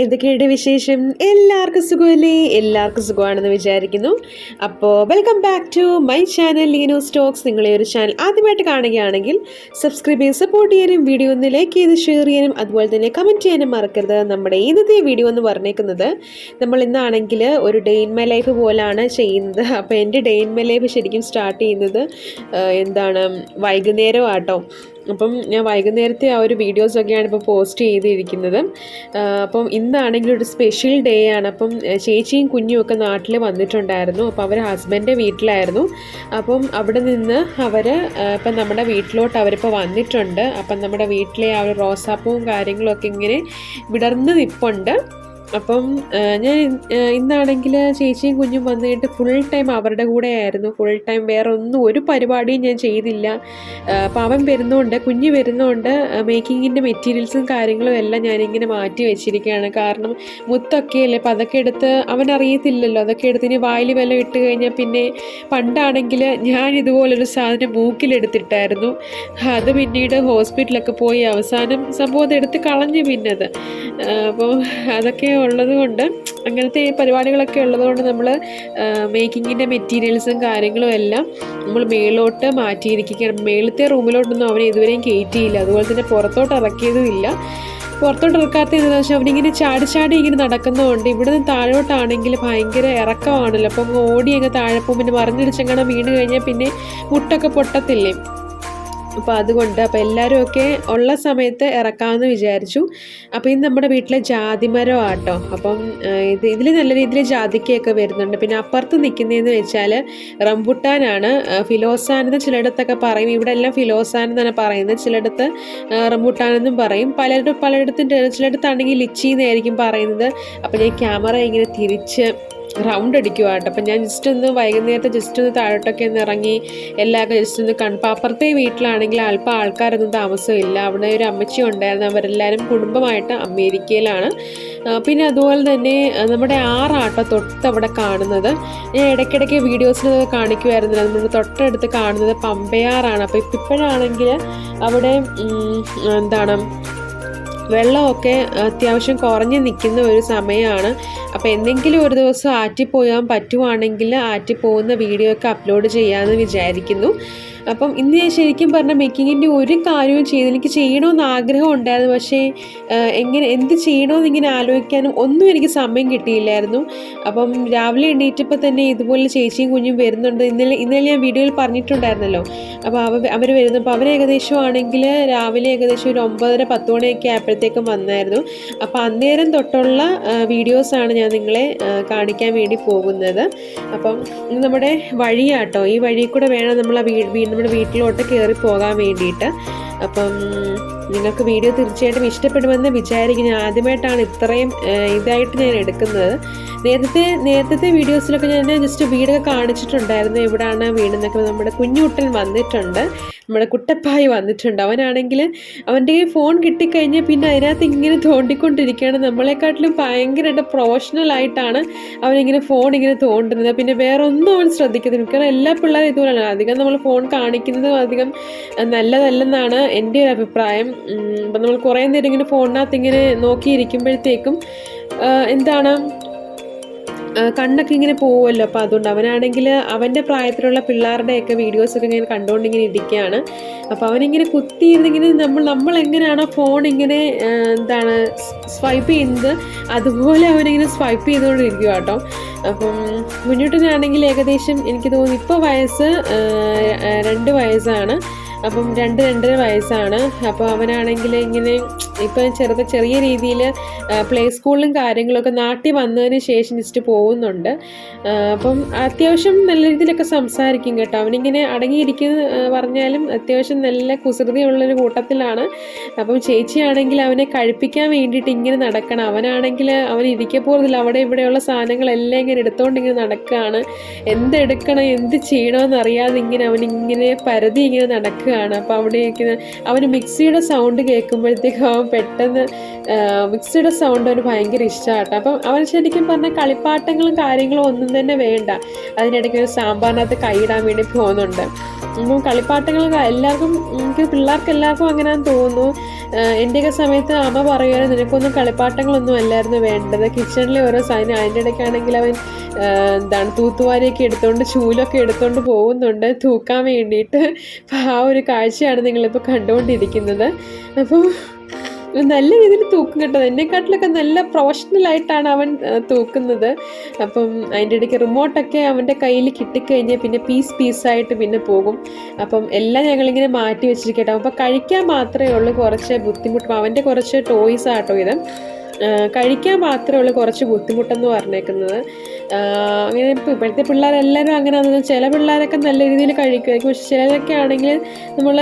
എന്തൊക്കെയുണ്ട് വിശേഷം? എല്ലാവർക്കും സുഖമല്ലേ? എല്ലാവർക്കും സുഖമാണെന്ന് വിചാരിക്കുന്നു. അപ്പോൾ welcome back to my channel Leeno stocks നിങ്ങളെ ഒരു ചാനൽ ആദ്യമായിട്ട് കാണുകയാണെങ്കിൽ സബ്സ്ക്രൈബ് ചെയ്ത് സപ്പോർട്ട് ചെയ്യാനും വീഡിയോ ഒന്ന് ലൈക്ക് ചെയ്ത് ഷെയർ ചെയ്യാനും അതുപോലെ തന്നെ കമന്റ് ചെയ്യാനും മറക്കരുത്. നമ്മുടെ ഇന്നത്തെ വീഡിയോ എന്ന് പറഞ്ഞേക്കുന്നത് നമ്മൾ ഇന്നാണെങ്കിൽ ഒരു ഡേ ഇൻ മൈ ലൈഫ് പോലാണ് ചെയ്യുന്നത്. അപ്പോൾ എന്റെ ഡേ ഇൻ മൈ ലൈഫ് ശരിക്കും സ്റ്റാർട്ട് ചെയ്യുന്നത് എന്താണ് വൈകുന്നേരം ആട്ടോ അപ്പം ഞാൻ വൈകുന്നേരത്തെ ആ ഒരു വീഡിയോസൊക്കെയാണ് ഇപ്പോൾ പോസ്റ്റ് ചെയ്തിരിക്കുന്നത്. അപ്പം ഇന്നാണെങ്കിൽ ഒരു സ്പെഷ്യൽ ഡേ ആണ്. അപ്പം ചേച്ചിയും കുഞ്ഞും ഒക്കെ നാട്ടിൽ വന്നിട്ടുണ്ടായിരുന്നു. അപ്പോൾ അവർ ഹസ്ബൻഡിന്റെ വീട്ടിലായിരുന്നു. അപ്പം അവിടെ നിന്ന് അവർ ഇപ്പം നമ്മുടെ വീട്ടിലോട്ട് അവരിപ്പോൾ വന്നിട്ടുണ്ട്. അപ്പം നമ്മുടെ വീട്ടിലെ ആ ഒരു റോസാപ്പൂവും കാര്യങ്ങളൊക്കെ ഇങ്ങനെ വിടർന്ന് നിൽപ്പുണ്ട് അപ്പം ഞാൻ ഇന്നാണെങ്കിൽ ചേച്ചിയും കുഞ്ഞും വന്നിട്ട് ഫുൾ ടൈം അവരുടെ കൂടെ ആയിരുന്നു ഫുൾ ടൈം വേറെ ഒന്നും ഒരു പരിപാടിയും ഞാൻ ചെയ്തില്ല. അപ്പം അവൻ വരുന്നതുകൊണ്ട് കുഞ്ഞ് വരുന്നതുകൊണ്ട് മേക്കിങ്ങിന്റെ മെറ്റീരിയൽസും കാര്യങ്ങളും എല്ലാം ഞാനിങ്ങനെ മാറ്റി വെച്ചിരിക്കുകയാണ്. കാരണം മുത്തൊക്കെ അല്ലേ അപ്പം അതൊക്കെ എടുത്ത് അവൻ അറിയത്തില്ലല്ലോ. അതൊക്കെ എടുത്ത് ഇനി വായിൽ വില ഇട്ട് കഴിഞ്ഞാൽ പിന്നെ പണ്ടാണെങ്കിൽ ഞാൻ ഇതുപോലൊരു സാധനം മൂക്കിലെടുത്തിട്ടായിരുന്നു അത് പിന്നീട് ഹോസ്പിറ്റലൊക്കെ പോയി അവസാനം സംഭവം അത് എടുത്ത് കളഞ്ഞു പിന്നത്. അപ്പോൾ അതൊക്കെ ഉള്ളത് കൊണ്ട് അങ്ങനത്തെ പരിപാടികളൊക്കെ ഉള്ളതുകൊണ്ട് നമ്മൾ മേക്കിങ്ങിന്റെ മെറ്റീരിയൽസും കാര്യങ്ങളും എല്ലാം നമ്മൾ മേളിലോട്ട് മാറ്റിയിരിക്കുകയാണ്. മേളത്തെ റൂമിലോട്ടൊന്നും അവനെ ഇതുവരെയും കയറ്റിയില്ല അതുപോലെ തന്നെ പുറത്തോട്ട് ഇറക്കിയതുമില്ല. പുറത്തോട്ട് ഇറക്കാത്ത എന്താണെന്ന് വെച്ചാൽ അവനിങ്ങനെ ചാടി ചാടി ഇങ്ങനെ നടക്കുന്നതുകൊണ്ട് ഇവിടെ നിന്ന് താഴോട്ടാണെങ്കിൽ ഭയങ്കര ഇറക്കമാണല്ലോ. അപ്പം ഓടി അങ്ങ് താഴെ പോകും. പിന്നെ മറിഞ്ഞിടിച്ചങ്ങനെ വീണ് കഴിഞ്ഞാൽ പിന്നെ മുട്ടൊക്കെ പൊട്ടത്തില്ലേ? അപ്പോൾ അതുകൊണ്ട് അപ്പോൾ എല്ലാവരും ഒക്കെ ഉള്ള സമയത്ത് ഇറക്കാമെന്ന് വിചാരിച്ചു. അപ്പോൾ ഇത് നമ്മുടെ വീട്ടിലെ ജാതിമരം ആട്ടോ. അപ്പം ഇത് ഇതിൽ നല്ല രീതിയിൽ ജാതിക്കയൊക്കെ വരുന്നുണ്ട്. പിന്നെ അപ്പുറത്ത് നിൽക്കുന്നതെന്ന് വെച്ചാൽ റംബുട്ടാനാണ്. ഫിലോസാനെന്ന് ചിലയിടത്തൊക്കെ പറയും. ഇവിടെ എല്ലാം ഫിലോസാൻ എന്നാണ് പറയുന്നത്. ചിലയിടത്ത് റംബുട്ടാനെന്നും പറയും. പലരുടെ പലയിടത്തും ചിലയിടത്താണെങ്കിൽ ലിച്ചി എന്നായിരിക്കും പറയുന്നത്. അപ്പോൾ ഞാൻ ക്യാമറ ഇങ്ങനെ തിരിച്ച് റൗണ്ട് അടിക്കുവാട്ടോ. അപ്പം ഞാൻ ജസ്റ്റ് ഒന്ന് വൈകുന്നേരത്തെ ജസ്റ്റ് ഒന്ന് താഴോട്ടൊക്കെ ഒന്ന് ഇറങ്ങി എല്ലാവർക്കും ജസ്റ്റ് ഒന്ന് കണ്ടപ്പോൾ അപ്പുറത്തെ വീട്ടിലാണെങ്കിൽ അല്പം ആൾക്കാരൊന്നും താമസമില്ല. അവിടെ ഒരു അമ്മച്ചി ഉണ്ടായിരുന്നു. അവരെല്ലാവരും കുടുംബമായിട്ട് അമേരിക്കയിലാണ്. പിന്നെ അതുപോലെ തന്നെ നമ്മുടെ ആറാട്ടോ തൊട്ടവിടെ കാണുന്നത്. ഞാൻ ഇടയ്ക്കിടയ്ക്ക് വീഡിയോസിൽ കാണിക്കുമായിരുന്നില്ല നമ്മൾ തൊട്ടടുത്ത് കാണുന്നത് പമ്പയാറാണ്. അപ്പോൾ ഇപ്പോഴാണെങ്കിൽ അവിടെ എന്താണ് വെള്ളമൊക്കെ അത്യാവശ്യം കുറഞ്ഞ് നിൽക്കുന്ന ഒരു സമയമാണ്. അപ്പോൾ എന്തെങ്കിലും ഒരു ദിവസം ആറ്റിപ്പോയാൻ പറ്റുവാണെങ്കിൽ ആറ്റിപ്പോകുന്ന വീഡിയോ ഒക്കെ അപ്ലോഡ് ചെയ്യാമെന്ന് വിചാരിക്കുന്നു. അപ്പം ഇന്ന് ഞാൻ ശരിക്കും പറഞ്ഞ മേക്കിങ്ങിന്റെ ഒരു കാര്യവും ചെയ്ത് എനിക്ക് ചെയ്യണമെന്ന് ആഗ്രഹം ഉണ്ടായിരുന്നു പക്ഷേ എങ്ങനെ എന്ത് ചെയ്യണമെന്ന് ഇങ്ങനെ ആലോചിക്കാനും ഒന്നും എനിക്ക് സമയം കിട്ടിയില്ലായിരുന്നു. അപ്പം രാവിലെ എണീറ്റപ്പോൾ തന്നെ ഇതുപോലെ ചേച്ചിയും കുഞ്ഞും വരുന്നുണ്ട്. ഇന്നലെ ഇന്നലെ ഞാൻ വീഡിയോയിൽ പറഞ്ഞിട്ടുണ്ടായിരുന്നല്ലോ. അപ്പോൾ അവ അവർ വരുന്നു. അപ്പോൾ അവർ ഏകദേശം ആണെങ്കിൽ രാവിലെ ഏകദേശം ഒരു ഒമ്പതര പത്ത് മണിയൊക്കെ ആയപ്പോഴത്തേക്കും വന്നായിരുന്നു. അപ്പോൾ അന്നേരം തൊട്ടുള്ള വീഡിയോസാണ് ഞാൻ നിങ്ങളെ കാണിക്കാൻ വേണ്ടി പോകുന്നത്. അപ്പം നമ്മുടെ വഴിയാട്ടോ. ഈ വഴി കൂടെ വേണം നമ്മൾ ആ വീ വീ- നമ്മുടെ വീട്ടിലോട്ട് കയറി പോകാൻ വേണ്ടിയിട്ട്. അപ്പം നിങ്ങൾക്ക് വീഡിയോ തീർച്ചയായിട്ടും ഇഷ്ടപ്പെടുമെന്ന് വിചാരിക്കുന്നു. ഞാൻ ആദ്യമായിട്ടാണ് ഇത്രയും ഇതായിട്ട് ഞാൻ എടുക്കുന്നത്. നേരത്തെ നേരത്തെ വീഡിയോസിലൊക്കെ ഞാൻ ജസ്റ്റ് വീടൊക്കെ കാണിച്ചിട്ടുണ്ടായിരുന്നു. എവിടെയാണ് വീടെന്നൊക്കെ നമ്മുടെ കുഞ്ഞുട്ടൻ വന്നിട്ടുണ്ട്. നമ്മുടെ കുട്ടപ്പായി വന്നിട്ടുണ്ട്. അവനാണെങ്കിൽ അവന്റെ ഫോൺ കിട്ടിക്കഴിഞ്ഞാൽ പിന്നെ അതിനകത്ത് ഇങ്ങനെ തോണ്ടിക്കൊണ്ടിരിക്കുകയാണ്. നമ്മളെക്കാട്ടിലും ഭയങ്കരമായിട്ട് പ്രൊഫഷണൽ ആയിട്ടാണ് അവനിങ്ങനെ ഫോൺ ഇങ്ങനെ തോണ്ടുന്നത്. പിന്നെ വേറെ ഒന്നും അവൻ ശ്രദ്ധിക്കുന്നില്ല. കാരണം എല്ലാ പിള്ളേരും ഇതുപോലെയാണ്. അധികം നമ്മൾ ഫോൺ കാണിക്കുന്നതും അധികം നല്ലതല്ലെന്നാണ് എന്റെ ഒരു അഭിപ്രായം. അപ്പം നമ്മൾ കുറേ നേരം ഇങ്ങനെ ഫോണിനകത്ത് ഇങ്ങനെ നോക്കിയിരിക്കുമ്പോഴത്തേക്കും എന്താണ് കണ്ണൊക്കെ ഇങ്ങനെ പോവുമല്ലോ. അപ്പോൾ അതുകൊണ്ട് അവനാണെങ്കിൽ അവന്റെ പ്രായത്തിലുള്ള പിള്ളേരുടെയൊക്കെ വീഡിയോസൊക്കെ ഇങ്ങനെ കണ്ടുകൊണ്ടിങ്ങനെ ഇരിക്കുകയാണ്. അപ്പോൾ അവനിങ്ങനെ കുത്തിയിരുന്നിങ്ങനെ നമ്മൾ നമ്മൾ എങ്ങനെയാണോ ഫോൺ ഇങ്ങനെ എന്താണ് സ്വൈപ്പ് ചെയ്യുന്നത് അതുപോലെ അവനിങ്ങനെ സ്വൈപ്പ് ചെയ്തുകൊണ്ടിരിക്കുക കേട്ടോ. അപ്പം മുന്നോട്ടിനാണെങ്കിൽ ഏകദേശം എനിക്ക് തോന്നുന്നു ഇപ്പോൾ വയസ്സ് രണ്ട് വയസ്സാണ്. അപ്പം രണ്ട് രണ്ടര വയസ്സാണ്. അപ്പോൾ അവനാണെങ്കിൽ ഇങ്ങനെ ഇപ്പം ചെറുത് ചെറിയ രീതിയിൽ പ്ലേ സ്കൂളിലും കാര്യങ്ങളൊക്കെ നാട്ടിൽ വന്നതിന് ശേഷം ജസ്റ്റ് പോകുന്നുണ്ട്. അപ്പം അത്യാവശ്യം നല്ല രീതിയിലൊക്കെ സംസാരിക്കും കേട്ടോ. അവനിങ്ങനെ അടങ്ങിയിരിക്കുന്ന പറഞ്ഞാലും അത്യാവശ്യം നല്ല കുസൃതിയുള്ളൊരു കൂട്ടത്തിലാണ്. അപ്പം ചേച്ചിയാണെങ്കിൽ അവനെ കഴിപ്പിക്കാൻ വേണ്ടിയിട്ട് ഇങ്ങനെ നടക്കണം. അവനാണെങ്കിൽ അവൻ ഇരിക്കെ പോകുന്നില്ല അവിടെ ഇവിടെയുള്ള സാധനങ്ങളെല്ലാം ഇങ്ങനെ എടുത്തുകൊണ്ട് ഇങ്ങനെ നടക്കുകയാണ് എന്തെടുക്കണം എന്ത് ചെയ്യണമെന്ന് അറിയാതെ ഇങ്ങനെ അവനിങ്ങനെ പരതി ഇങ്ങനെ നടക്കുകയാണ് നടക്കുകയാണ് അപ്പോൾ അവിടെ ഇരിക്കുന്ന അവന് മിക്സിയുടെ സൗണ്ട് കേൾക്കുമ്പോഴത്തേക്കും അവൻ പെട്ടെന്ന് മിക്സിയുടെ സൗണ്ട് അവന് ഭയങ്കര ഇഷ്ടമാട്ടോ. അപ്പം അവൻ ശരിക്കും പറഞ്ഞാൽ കളിപ്പാട്ടങ്ങളും കാര്യങ്ങളും ഒന്നും തന്നെ വേണ്ട. അതിനിടയ്ക്ക് ഒരു സാമ്പാറിനകത്ത് കൈയിടാൻ വേണ്ടി പോകുന്നുണ്ട്. അപ്പം കളിപ്പാട്ടങ്ങൾ എല്ലാവർക്കും എനിക്ക് പിള്ളേർക്ക് എല്ലാവർക്കും അങ്ങനെയാന്ന് തോന്നുന്നു. എന്റെയൊക്കെ സമയത്ത് അമ്മ പറയുമായിരുന്നു നിനക്കൊന്നും കളിപ്പാട്ടങ്ങളൊന്നും അല്ലായിരുന്നു വേണ്ടത്. കിച്ചണിലെ ഓരോ സാധനം അതിന്റെ ഇടയ്ക്കാണെങ്കിൽ അവൻ എന്താണ് തൂത്തുവാരിയൊക്കെ എടുത്തുകൊണ്ട് ചൂലൊക്കെ എടുത്തുകൊണ്ട് പോകുന്നുണ്ട്. തൂക്കാൻ വേണ്ടിയിട്ട്. അപ്പോൾ ആ ഒരു കാഴ്ചയാണ് നിങ്ങളിപ്പോൾ കണ്ടുകൊണ്ടിരിക്കുന്നത്. അപ്പോൾ നല്ല രീതിയിൽ തൂക്കും കേട്ടോ. എന്നെക്കാട്ടിലൊക്കെ നല്ല പ്രൊഫഷണൽ ആയിട്ടാണ് അവൻ തൂക്കുന്നത്. അപ്പം അതിന്റെ ഇടയ്ക്ക് റിമോട്ടൊക്കെ അവന്റെ കയ്യിൽ കിട്ടിക്കഴിഞ്ഞാൽ പിന്നെ പീസ് പീസായിട്ട് പിന്നെ പോകും. അപ്പം എല്ലാം ഞങ്ങളിങ്ങനെ മാറ്റി വെച്ചിരിക്കട്ടോ അപ്പോൾ കഴിക്കാൻ മാത്രമേ ഉള്ളൂ കുറച്ച് ബുദ്ധിമുട്ട്. അവന്റെ കുറച്ച് ടോയ്സ് ആട്ടോ ഇത്. കഴിക്കാൻ മാത്രമേ ഉള്ളൂ കുറച്ച് ബുദ്ധിമുട്ടെന്ന് പറഞ്ഞേക്കുന്നത്. അങ്ങനെ ഇപ്പോൾ ഇപ്പോഴത്തെ പിള്ളേരെല്ലാവരും അങ്ങനെ ചില പിള്ളേരൊക്കെ നല്ല രീതിയിൽ കഴിക്കുമായിരിക്കും പക്ഷെ ചിലരൊക്കെ ആണെങ്കിൽ നമ്മൾ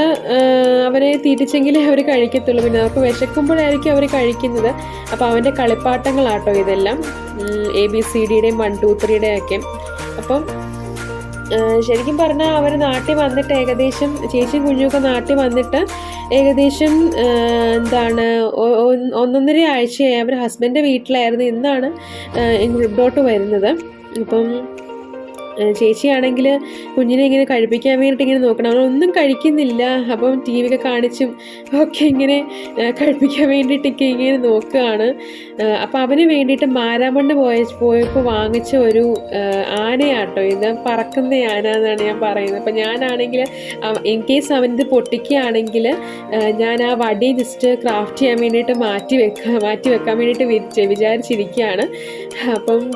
അവരെ തീറ്റിച്ചെങ്കിലേ അവർ കഴിക്കത്തുള്ളൂ. പിന്നെ അവർക്ക് വിശക്കുമ്പോഴായിരിക്കും അവർ കഴിക്കുന്നത്. അപ്പോൾ അവന്റെ കളിപ്പാട്ടങ്ങളാട്ടോ ഇതെല്ലാം. എ ബി സി ഡിയുടെയും വൺ ടു ത്രീയുടെയും ഒക്കെ അപ്പം ശരിക്കും പറഞ്ഞാൽ അവർ നാട്ടിൽ വന്നിട്ട് ഏകദേശം ചേച്ചി കുഞ്ഞുമൊക്കെ നാട്ടിൽ വന്നിട്ട് ഏകദേശം എന്താണ് ഒന്നൊന്നര ആഴ്ചയായി. അവർ ഹസ്ബൻഡിന്റെ വീട്ടിലായിരുന്നു. ഇന്നാണ് ഇങ്ങോട്ട് വരുന്നത്. അപ്പം ചേച്ചിയാണെങ്കിൽ കുഞ്ഞിനെ ഇങ്ങനെ കഴിപ്പിക്കാൻ വേണ്ടിയിട്ട് ഇങ്ങനെ നോക്കണം. അവളൊന്നും കഴിക്കുന്നില്ല. അപ്പം ടി വി ഒക്കെ കാണിച്ചും ഒക്കെ ഇങ്ങനെ കഴിപ്പിക്കാൻ വേണ്ടിയിട്ടൊക്കെ ഇങ്ങനെ നോക്കുകയാണ്. അപ്പം അവന് വേണ്ടിയിട്ട് മാരാമണ്ണ് പോയ പോയപ്പോൾ വാങ്ങിച്ച ഒരു ആനയാട്ടോ ഇത്. പറക്കുന്ന ആന എന്നാണ് ഞാൻ പറയുന്നത്. അപ്പം ഞാനാണെങ്കിൽ ഇൻ കേസ് അവനിത് പൊട്ടിക്കുകയാണെങ്കിൽ ഞാൻ ആ വടി ജസ്റ്റ് ക്രാഫ്റ്റ് ചെയ്യാൻ വേണ്ടിയിട്ട് മാറ്റി വെക്കുക മാറ്റി വെക്കാൻ വേണ്ടിയിട്ട് വിചാ- വിചാരിച്ചിരിക്കുകയാണ്. അപ്പം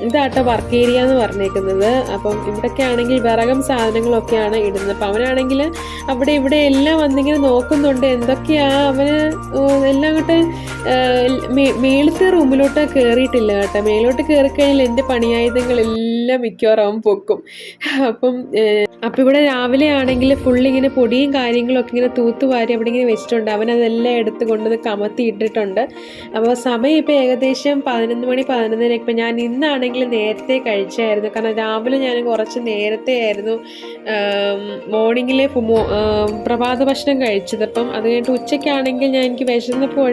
ഇതാട്ടോ വർക്ക് ഏരിയ എന്ന് പറഞ്ഞേക്കുന്നത്. അപ്പം ഇവിടെയൊക്കെ ആണെങ്കിൽ വിറകം സാധനങ്ങളൊക്കെയാണ് ഇടുന്നത്. അപ്പം അവനാണെങ്കിൽ അവിടെ ഇവിടെ എല്ലാം വന്നിങ്ങനെ നോക്കുന്നുണ്ട്. എന്തൊക്കെയാ അവന് എല്ലാം അങ്ങോട്ട് മേളത്തെ റൂമിലോട്ട് കയറിയിട്ടില്ല കേട്ടോ. മേലോട്ട് കയറി കഴിഞ്ഞാൽ എന്റെ പണിയായുധങ്ങളെല്ലാം മിക്കവാറും പൊക്കും. അപ്പം അപ്പം ഇവിടെ രാവിലെ ആണെങ്കിൽ ഫുൾ ഇങ്ങനെ പൊടിയും കാര്യങ്ങളൊക്കെ ഇങ്ങനെ തൂത്തുവാരി അവിടെ ഇങ്ങനെ വെച്ചിട്ടുണ്ട്. അവൻ എടുത്ത് കൊണ്ടുവന്ന് കമത്തി ഇട്ടിട്ടുണ്ട്. അപ്പോൾ സമയം ഇപ്പോൾ ഏകദേശം പതിനൊന്ന് മണി പതിനൊന്നരയൊക്കെ. ഞാൻ ഇന്നാണെങ്കിൽ നേരത്തെ കഴിച്ചായിരുന്നു. കാരണം രാവിലെ ഞാൻ കുറച്ച് നേരത്തെ ആയിരുന്നു മോർണിംഗിലെ പ്രഭാത ഭക്ഷണം കഴിച്ചത്. അപ്പം അത് കഴിഞ്ഞിട്ട് ഉച്ചയ്ക്കാണെങ്കിൽ ഞാൻ എനിക്ക് വിശന്നപ്പോൾ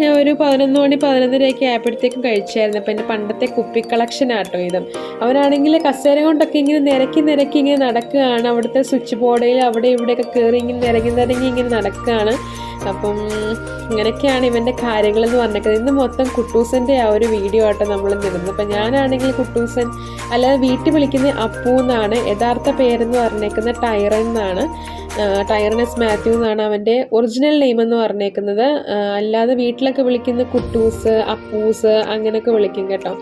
ഞാൻ ഒരു പതിനൊന്ന് മണി പതിനൊന്നരയൊക്കെ ആയപ്പോഴത്തേക്കും കഴിച്ചായിരുന്നു. അപ്പം എന്റെ പണ്ടത്തെ കുപ്പി കളക്ഷനാട്ടോ ഇത്. അവനാണെങ്കിൽ കസേര കൊണ്ടൊക്കെ ഇങ്ങനെ നിരക്കി നിരക്കി ഇങ്ങനെ നടക്കുകയാണ്. അവിടുത്തെ സ്വിച്ച് ബോർഡിൽ അവിടെ ഇവിടെയൊക്കെ കയറി ഇങ്ങനെ നിരങ്ങി നിരങ്ങി ഇങ്ങനെ നടക്കുകയാണ്. അപ്പം ഇങ്ങനെയൊക്കെയാണ് ഇവന്റെ കാര്യങ്ങളെന്ന് പറഞ്ഞേക്കുന്നത്. ഇന്ന് മൊത്തം കുട്ടൂസന്റെ ആ ഒരു വീഡിയോ ആട്ടോ നമ്മൾ നിന്നത് അപ്പം ഞാനാണെങ്കിൽ കുട്ടൂസൻ അല്ലാതെ വീട്ടിൽ വിളിക്കുന്ന അപ്പു എന്നാണ് യഥാർത്ഥ പേരെന്ന് പറഞ്ഞേക്കുന്നത് ടൈറൻ എന്നാണ്. ടൈറനസ് മാത്യു എന്നാണ് അവന്റെ ഒറിജിനൽ നെയിം എന്ന് പറഞ്ഞേക്കുന്നത്. അല്ലാതെ വീട്ടിലൊക്കെ വിളിക്കുന്ന കുട്ടൂസ് അപ്പൂസ് അങ്ങനെയൊക്കെ വിളിക്കും കേട്ടോ.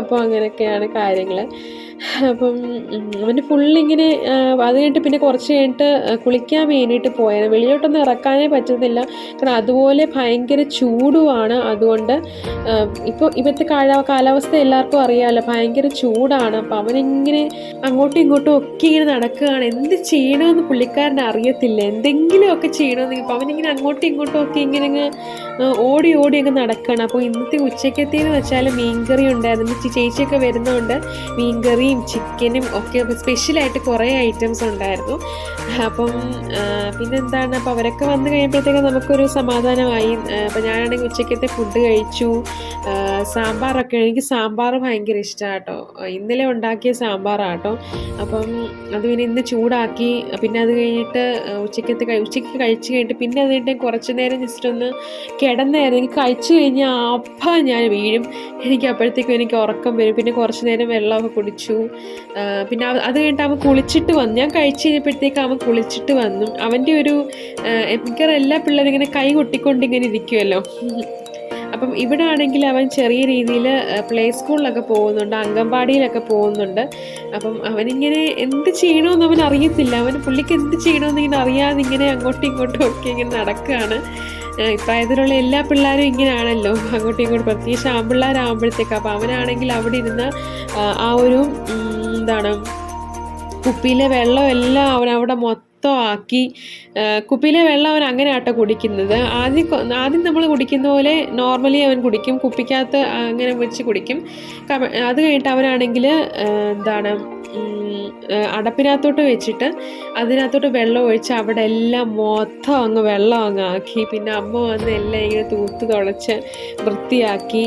അപ്പോൾ അങ്ങനെയൊക്കെയാണ് കാര്യങ്ങൾ അപ്പം അവന് ഫുള്ളിങ്ങനെ അത് കഴിഞ്ഞിട്ട് പിന്നെ കുറച്ച് കഴിഞ്ഞിട്ട് കുളിക്കാൻ വേണ്ടിയിട്ട് പോയത്. വെളിയിലോട്ടൊന്നും ഇറക്കാനേ പറ്റുന്നില്ല. കാരണം അതുപോലെ ഭയങ്കര ചൂടുമാണ്. അതുകൊണ്ട് ഇപ്പോൾ ഇപ്പോഴത്തെ കാല കാലാവസ്ഥ എല്ലാവർക്കും അറിയാമല്ലോ ഭയങ്കര ചൂടാണ്. അപ്പം അവനിങ്ങനെ അങ്ങോട്ടും ഇങ്ങോട്ടും ഒക്കെ ഇങ്ങനെ നടക്കുകയാണ്. എന്ത് ചെയ്യണമെന്ന് പുള്ളിക്കാരന് അറിയത്തില്ല. എന്തെങ്കിലുമൊക്കെ ചെയ്യണമെന്ന്. ഇപ്പം അവനിങ്ങനെ അങ്ങോട്ടും ഇങ്ങോട്ടും ഒക്കെ ഇങ്ങനെ അങ്ങ് ഓടി ഓടി അങ്ങ് നടക്കുകയാണ്. അപ്പോൾ ഇന്നത്തെ ഉച്ചക്കത്തേന്ന് വെച്ചാൽ മീൻകറി ഉണ്ടായിരുന്നു. ചേച്ചിയൊക്കെ വരുന്നതുകൊണ്ട് മീൻകറിയും ചിക്കനും ഒക്കെ സ്പെഷ്യലായിട്ട് കുറേ ഐറ്റംസ് ഉണ്ടായിരുന്നു. അപ്പം പിന്നെന്താണ്? അപ്പോൾ അവരൊക്കെ വന്നു കഴിയുമ്പോഴത്തേക്കും നമുക്കൊരു സമാധാനമായി. അപ്പോൾ അപ്പം ഞാനാണെങ്കിൽ ഉച്ചക്കത്തെ ഫുഡ് കഴിച്ചു. സാമ്പാറൊക്കെ എനിക്ക് സാമ്പാർ ഭയങ്കര ഇഷ്ടമാണ് കേട്ടോ ഇന്നലെ ഉണ്ടാക്കിയ സാമ്പാറാട്ടോ. അപ്പം അത് പിന്നെ ഇന്ന് ചൂടാക്കി. പിന്നെ അത് കഴിഞ്ഞിട്ട് ഉച്ചക്കത്തെ ഉച്ചയ്ക്ക് കഴിച്ച് കഴിഞ്ഞിട്ട് പിന്നെ അത് കഴിഞ്ഞിട്ട് കുറച്ച് നേരം ജസ്റ്റ് ഒന്ന് കിടന്നായിരുന്നു. എനിക്ക് കഴിച്ചു കഴിഞ്ഞാൽ അപ്പം ഞാൻ വീഴും. എനിക്ക് അപ്പോഴത്തേക്കും എനിക്ക് ഉറക്കം വരും. പിന്നെ കുറച്ച് നേരം വെള്ളമൊക്കെ കുടിച്ചു. പിന്നെ അത് കഴിഞ്ഞിട്ട് അവൻ കുളിച്ചിട്ട് വന്നു. ഞാൻ കഴിച്ചു കഴിഞ്ഞപ്പോഴത്തേക്ക് അവൻ കുളിച്ചിട്ട് വന്നു. അവന്റെ ഒരു എനിക്കറിയാം എല്ലാ പിള്ളേരും ഇങ്ങനെ കൈ കൊട്ടിക്കൊണ്ട് ഇങ്ങനെ ഇരിക്കുമല്ലോ അപ്പം ഇവിടെ ആണെങ്കിൽ അവൻ ചെറിയ രീതിയിൽ പ്ലേ സ്കൂളിലൊക്കെ പോകുന്നുണ്ട് അംഗൻവാടിയിലൊക്കെ പോകുന്നുണ്ട്. അപ്പം അവനിങ്ങനെ എന്ത് ചെയ്യണമെന്ന് അവൻ അറിയത്തില്ല. അവൻ പുള്ളിക്ക് എന്ത് ചെയ്യണമെന്ന് ഇങ്ങനെ അറിയാതെ ഇങ്ങനെ അങ്ങോട്ടും ഇങ്ങോട്ടും ഒക്കെ ഇങ്ങനെ നടക്കുകയാണ്. ഇപ്രായത്തിലുള്ള എല്ലാ പിള്ളേരും ഇങ്ങനെയാണല്ലോ. അങ്ങോട്ടും ഇങ്ങോട്ടും പ്രത്യേകിച്ച് ആൺപിള്ളേരാകുമ്പോഴത്തേക്ക്. അപ്പോൾ അവനാണെങ്കിൽ അവിടെ ഇരുന്ന് ആ, ഒരു എന്താണ് കുപ്പിയിലെ വെള്ളം എല്ലാം അവൻ അവിടെ മൊത്തം ആക്കി കുപ്പിയിലെ വെള്ളം അവൻ അങ്ങനെ ആട്ടോ കുടിക്കുന്നത്. ആദ്യം ആദ്യം നമ്മൾ കുടിക്കുന്ന പോലെ നോർമലി അവൻ കുടിക്കും. കുപ്പിക്കകത്ത് അങ്ങനെ വെച്ച് കുടിക്കും. അത് കഴിഞ്ഞിട്ട് അവനാണെങ്കിൽ എന്താണ് അടപ്പിനകത്തോട്ട് വെച്ചിട്ട് അതിനകത്തോട്ട് വെള്ളം ഒഴിച്ച് അവിടെ എല്ലാം മൊത്തം അങ്ങ് വെള്ളം അങ്ങ് ആക്കി. പിന്നെ അമ്മ വന്ന് എല്ലാം ഇങ്ങനെ തൂത്ത് തുളച്ച് വൃത്തിയാക്കി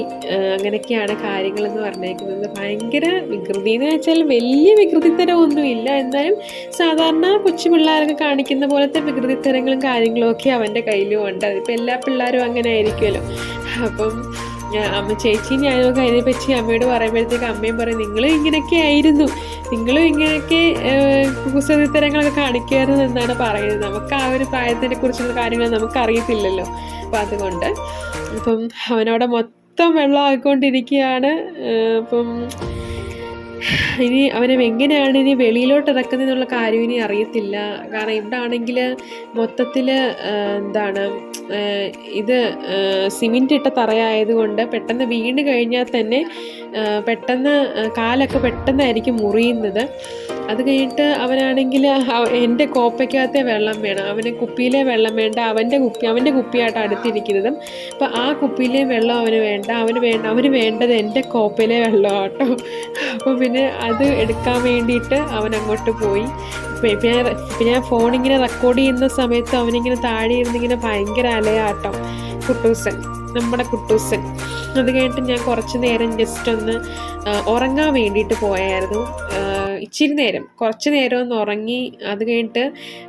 അങ്ങനെയൊക്കെയാണ് കാര്യങ്ങളെന്ന് പറഞ്ഞേക്കുന്നത്. ഭയങ്കര വികൃതി. എന്ന് വെച്ചാൽ വലിയ വികൃതിത്തരം ഒന്നുമില്ല എന്നാലും സാധാരണ കൊച്ചു പിള്ളേരൊക്കെ കാണിക്കുന്ന പോലത്തെ വികൃതിത്തരങ്ങളും കാര്യങ്ങളും ഒക്കെ അവന്റെ കയ്യിലും ഉണ്ട്. അതിപ്പോൾ എല്ലാ പിള്ളേരും അങ്ങനെ ആയിരിക്കുമല്ലോ. അപ്പം ഞാൻ അമ്മ ചേച്ചി ഞാനൊക്കെ അതിനെപ്പറ്റി അമ്മയോട് പറയുമ്പോഴത്തേക്ക് അമ്മയും പറയും നിങ്ങൾ ഇങ്ങനെയൊക്കെ ആയിരുന്നു. നിങ്ങളും ഇങ്ങനെയൊക്കെ കുസൃതിത്തരങ്ങളൊക്കെ കാണിക്കുമായിരുന്നു എന്നാണ് പറയുന്നത്. നമുക്ക് ആ ഒരു പ്രായത്തിനെ കുറിച്ചുള്ള കാര്യങ്ങൾ നമുക്ക് അറിയത്തില്ലല്ലോ അപ്പം അതുകൊണ്ട് ഇപ്പം അവനവിടെ മൊത്തം വെള്ളമായിക്കൊണ്ടിരിക്കുകയാണ് അപ്പം ഇനി അവനെ എങ്ങനെയാണ് ഇനി വെളിയിലോട്ട് ഇറക്കുന്നതെന്നുള്ള കാര്യം ഇനി അറിയത്തില്ല. കാരണം ഇവിടെ ആണെങ്കിൽ മൊത്തത്തിൽ എന്താണ് ഇത് സിമെന്റ് ഇട്ട തറയായതുകൊണ്ട് പെട്ടെന്ന് വീണ് കഴിഞ്ഞാൽ തന്നെ പെട്ടെന്ന് കാലൊക്കെ പെട്ടെന്നായിരിക്കും മുറിയുന്നത്. അത് കഴിഞ്ഞിട്ട് അവനാണെങ്കിൽ എന്റെ കോപ്പയ്ക്കകത്തെ വെള്ളം വേണം. അവന് കുപ്പിയിലെ വെള്ളം വേണ്ട. അവന്റെ കുപ്പി അവന്റെ കുപ്പിയായിട്ട് അടുത്തിരിക്കുന്നതും. അപ്പോൾ ആ കുപ്പിയിലെ വെള്ളം അവന് വേണ്ട. അവന് വേണ്ട അവന് വേണ്ടത് എന്റെ കോപ്പയിലെ വെള്ളമാട്ടോ. അപ്പോൾ പിന്നെ അത് എടുക്കാൻ വേണ്ടിയിട്ട് അവൻ അങ്ങോട്ട് പോയി പിന്നെ ഞാൻ ഞാൻ ഫോണിങ്ങനെ റെക്കോർഡ് ചെയ്യുന്ന സമയത്ത് അവനിങ്ങനെ താഴെ ഇരുന്നിങ്ങനെ ഭയങ്കര അലയാട്ടം. കുട്ടൂസൻ. നമ്മുടെ കുട്ടൂസൻ. അത് കഴിഞ്ഞിട്ട് ഞാൻ കുറച്ച് നേരം ജസ്റ്റ് ഒന്ന് ഉറങ്ങാൻ വേണ്ടിയിട്ട് പോയായിരുന്നു. ഇച്ചിരി നേരം കുറച്ച് നേരം ഒന്ന് ഉറങ്ങി അത് കഴിഞ്ഞിട്ട്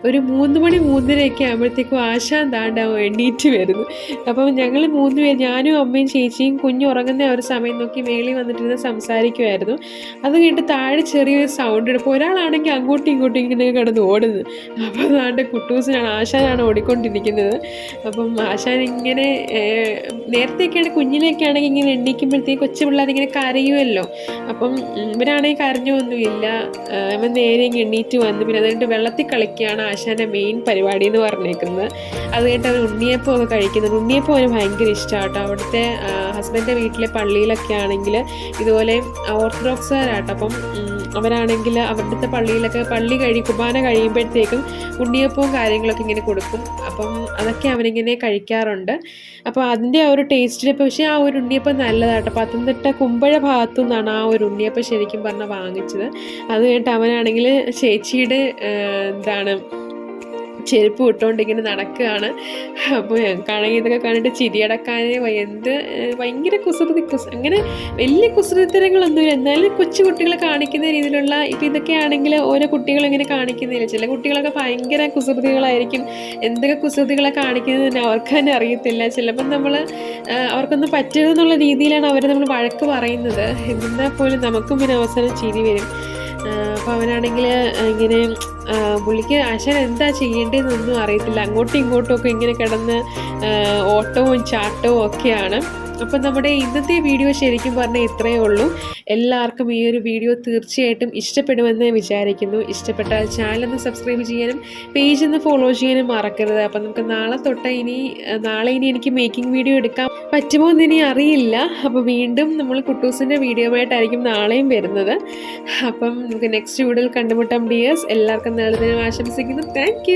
ഒരു മൂന്ന് മണി മൂന്നരയൊക്കെ ആകുമ്പോഴത്തേക്കും ആശാൻ താണ്ടാവും എണ്ണീറ്റ് വരുന്നു. അപ്പം ഞങ്ങൾ മൂന്ന് പേര് ഞാനും അമ്മയും ചേച്ചിയും കുഞ്ഞു ഉറങ്ങുന്ന ഒരു സമയം നോക്കി മേളിൽ വന്നിട്ടിരുന്ന് സംസാരിക്കുമായിരുന്നു അത് കഴിഞ്ഞിട്ട് താഴെ ചെറിയൊരു സൗണ്ട് എടുക്കും ഒരാളാണെങ്കിൽ അങ്ങോട്ടും ഇങ്ങോട്ടും ഇങ്ങനെ കിടന്ന് ഓടുന്നത് അപ്പോൾ അതാണ്ട് കുട്ടൂസിനാണ് ആശാനാണ് ഓടിക്കൊണ്ടിരിക്കുന്നത്. അപ്പം ആശാൻ ഇങ്ങനെ നേരത്തെയൊക്കെയാണ് കുഞ്ഞിലെയൊക്കെ ആണെങ്കിൽ ഇങ്ങനെ എണ്ണീക്കുമ്പോഴത്തേക്ക് കൊച്ചു പിള്ളേരിങ്ങനെ കരയുമല്ലോ അപ്പം ഇവരാണെങ്കിൽ കരഞ്ഞൊന്നുമില്ല അവൻ നേരെ എണ്ണീറ്റ് വന്ന് പിന്നെ അതുകൊണ്ട് വെള്ളത്തിൽ കളിക്കുകയാണ് ആശാന്റെ മെയിൻ പരിപാടി എന്ന് പറഞ്ഞേക്കുന്നത്. അത് കഴിഞ്ഞിട്ട് അവർ ഉണ്ണിയപ്പം ഒക്കെ കഴിക്കുന്നത് ഉണ്ണിയപ്പം അവന് ഭയങ്കര ഇഷ്ടമാട്ടോ. അവിടുത്തെ ഹസ്ബൻഡിന്റെ വീട്ടിലെ പള്ളിയിലൊക്കെ ആണെങ്കിൽ ഇതുപോലെ ഓർത്തഡോക്സുകാരാട്ടോ അപ്പം അവരാണെങ്കിൽ അവരുടെ പള്ളിയിലൊക്കെ പള്ളി കഴി കുർബാന കഴിയുമ്പോഴത്തേക്കും ഉണ്ണിയപ്പവും കാര്യങ്ങളൊക്കെ ഇങ്ങനെ കൊടുക്കും. അപ്പം അതൊക്കെ അവനിങ്ങനെ കഴിക്കാറുണ്ട്. അപ്പോൾ അതിന്റെ ആ ഒരു ടേസ്റ്റിൽ പക്ഷേ ആ ഒരു ഉണ്ണിയപ്പം നല്ലതാട്ടോ. പത്തനംതിട്ട കുമ്പഴ ഭാഗത്തു നിന്നാണ് ആ ഒരു ഉണ്ണിയപ്പം ശരിക്കും പറഞ്ഞാൽ വാങ്ങിച്ചത്. അത് കഴിഞ്ഞിട്ട് അവനാണെങ്കിൽ ചേച്ചിയുടെ എന്താണ് ചെരുപ്പ് ഇട്ടുകൊണ്ട് ഇങ്ങനെ നടക്കുകയാണ്. അപ്പോൾ ഞങ്ങൾക്കാണെങ്കിൽ ഇതൊക്കെ കണ്ടിട്ട് ചിരിയടക്കാനേ. എന്ത് ഭയങ്കര കുസൃതി കുസ് അങ്ങനെ വലിയ കുസൃതിത്തരങ്ങളൊന്നുമില്ല. എന്നാലും കൊച്ചു കുട്ടികളെ കാണിക്കുന്ന രീതിയിലുള്ള ഇപ്പം ഇതൊക്കെയാണെങ്കിൽ ഓരോ കുട്ടികളും ഇങ്ങനെ കാണിക്കുന്നില്ല. ചില കുട്ടികളൊക്കെ ഭയങ്കര കുസൃതികളായിരിക്കും. എന്തൊക്കെ കുസൃതികളെ കാണിക്കുന്നത് തന്നെ അവർക്ക് തന്നെ അറിയത്തില്ല. ചിലപ്പം നമ്മൾ അവർക്കൊന്നും പറ്റരുതെന്നുള്ള രീതിയിലാണ് അവർ നമ്മൾ വഴക്ക് പറയുന്നത്. എന്നാൽ പോലും നമുക്കും പിന്നെ അവസാനം ചിരി വരും. അപ്പോൾ അവനാണെങ്കിൽ ഇങ്ങനെ പുള്ളിക്ക് ആശാൻ എന്താ ചെയ്യേണ്ടതെന്നൊന്നും അറിയത്തില്ല. അങ്ങോട്ടും ഇങ്ങോട്ടും ഒക്കെ ഇങ്ങനെ കിടന്ന് ഓട്ടവും ചാട്ടവും ഒക്കെയാണ്. അപ്പം നമ്മുടെ ഇന്നത്തെ വീഡിയോ ശരിക്കും പറഞ്ഞാൽ ഇത്രയേ ഉള്ളൂ. എല്ലാവർക്കും ഈ ഒരു വീഡിയോ തീർച്ചയായിട്ടും ഇഷ്ടപ്പെടുമെന്ന് വിചാരിക്കുന്നു. ഇഷ്ടപ്പെട്ടാൽ ചാനലൊന്ന് സബ്സ്ക്രൈബ് ചെയ്യാനും പേജ് ഒന്ന് ഫോളോ ചെയ്യാനും മറക്കരുത്. അപ്പം നമുക്ക് നാളെ തൊട്ട് ഇനി നാളെ ഇനി എനിക്ക് മേക്കിംഗ് വീഡിയോ എടുക്കാൻ പറ്റുമോ എന്ന് ഇനി അറിയില്ല. അപ്പോൾ വീണ്ടും നമ്മൾ കുട്ടൂസിന്റെ വീഡിയോ ആയിട്ടായിരിക്കും നാളെയും വരുന്നത്. അപ്പം നമുക്ക് നെക്സ്റ്റ് വീഡിയോയിൽ കണ്ടുമുട്ടാം ഡിയേഴ്സ് എല്ലാവർക്കും നല്ല ദിനം ആശംസിക്കുന്നു. താങ്ക്